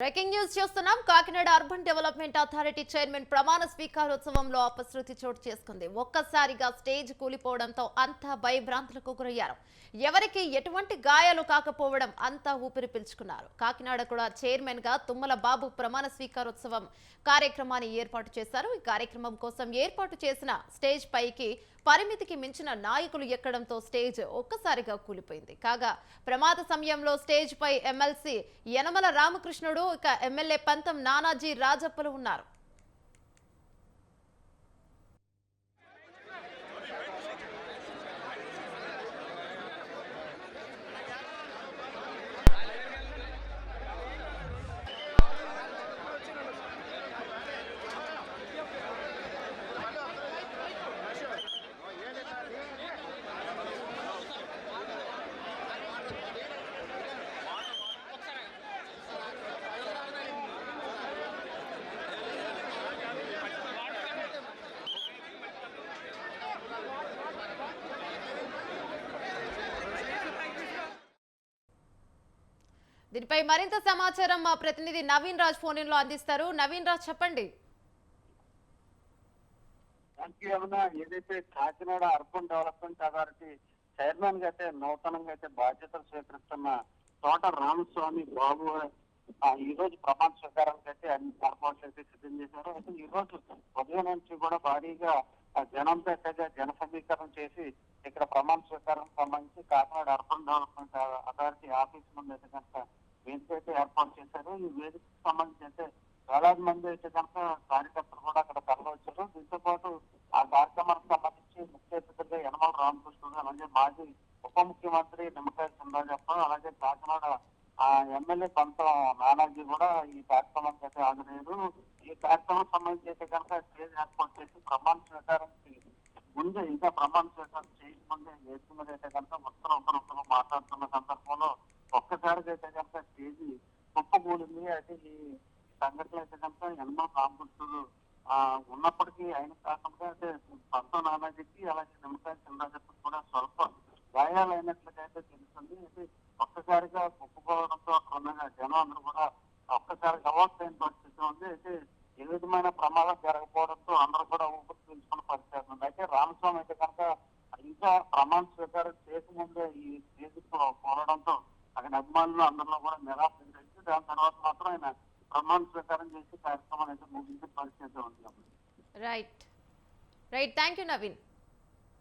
Breaking news చూస్తున్నాం. Kakinada urban development authority chairman ప్రమాణ స్వీకారోత్సవంలో అపశృతి చోటు చేసుకుంది. ఒక్కసారిగా స్టేజ్ కూలిపోవడంతో అంతా భయభ్రాంతులకు గురయ్యారు. ఎవరికి ఎటువంటి గాయాలు కాకపోవడం అంతా ఊపిరి పీల్చుకున్నారు. కాకినాడ కూడా చైర్మన్గా తుమ్మల బాబు ప్రమాణ స్వీకారోత్సవం కార్యక్రమాన్ని ఏర్పాటు చేశారు. ఈ కార్యక్రమం కోసం ఏర్పాటు చేసిన స్టేజ్ పైకి పరిమితికి మించిన నాయకులు ఎక్కడంతో స్టేజ్ ఒక్కసారిగా కూలిపోయింది. కాగా ప్రమాద సమయంలో స్టేజ్ పై ఎమ్మెల్సీ యనమల రామకృష్ణుడు ఇక ఎమ్మెల్యే పంతం నానాజీ రాజప్పలు ఉన్నారు. దీనిపై మరింత సమాచారం మా ప్రతినిధి నవీన్ రాజ్ ఫోన్లో అందిస్తారు. నవీన్ రాజ్ చెప్పండి. ఏదైతే కాకినాడ అర్బన్ డెవలప్మెంట్ అథారిటీ చైర్మన్గా అయితే నూతనంగా అయితే బాధ్యతలు స్వీకరిస్తున్న తోట రామస్వామి బాబు ఈ రోజు ప్రమాణ స్వీకారానికి అయితే అన్ని ఏర్పాట్లు అయితే సిద్ధం చేశారు. అయితే ఈ రోజు ఉదయం నుంచి కూడా భారీగా జనంతో అయితే జన సమీకరణ చేసి ఇక్కడ ప్రమాణ స్వీకారం సంబంధించి Kakinada urban development authority office ముందు అయితే కనుక వేదిక అయితే ఏర్పాటు చేశారు. ఈ వేదికకు సంబంధించి అయితే వేలాది మంది అయితే కనుక కార్యకర్తలు అలాగే మాజీ ఉప ముఖ్యమంత్రి నిమ్మకాయ చంద్రజప్ప అలాగే కాకినాడ ఆ ఎమ్మెల్యే పంతం నానాజీ కూడా ఈ కార్యక్రమానికి అయితే హాజరయ్యారు. ఈ కార్యక్రమం సంబంధించి అయితే కనుక స్టేజ్ ఏర్పాటు చేసి ప్రమాణ స్వీకారానికి ముందే ఇంకా ప్రమాణ స్వీకారం చేయకముందే వేదిక అయితే కనుక మొత్తం ఒకరొకరు మాట్లాడుతున్న సందర్భంలో ఒక్కసారిగా అయితే కనుక స్టేజ్ కుప్పకూలింది. అయితే ఈ సంఘటన అయితే కనుక ఎన్నో కాంపిటీలు ఆ ఉన్నప్పటికీ ఆయన కాకుండా అయితే నానాజీకి అలాగే నిమ్మకాయ చంద్రజప్పకి కూడా స్వల్ప. గాయాలైనట్లుగా అయితే తెలుస్తుంది. అయితే ఒక్కసారిగా కుప్పకోవడంతో అక్కడ జనం అందరూ కూడా ఒక్కసారిగా అవార్డు పరిస్థితి ఉంది. అయితే ఏ విధమైన ప్రమాదం జరగకపోవడంతో అందరూ కూడా ఊపిరి పీల్చుకున్న పరిస్థితి ఉంది. అయితే రామస్వామి అయితే కనుక ఇంకా ప్రమాణ స్వీకారం చేసి ముందే ఈ స్టేజ్ కోరడంతో అక్కడ అభిమానులు అందరిలో కూడా నిరాశ దాని తర్వాత మాత్రం ఆయన ప్రమాణ స్వీకారం చేసి కార్యక్రమాన్ని అయితే ముగించే పరిస్థితి ఉంది. Right right thank you Naveen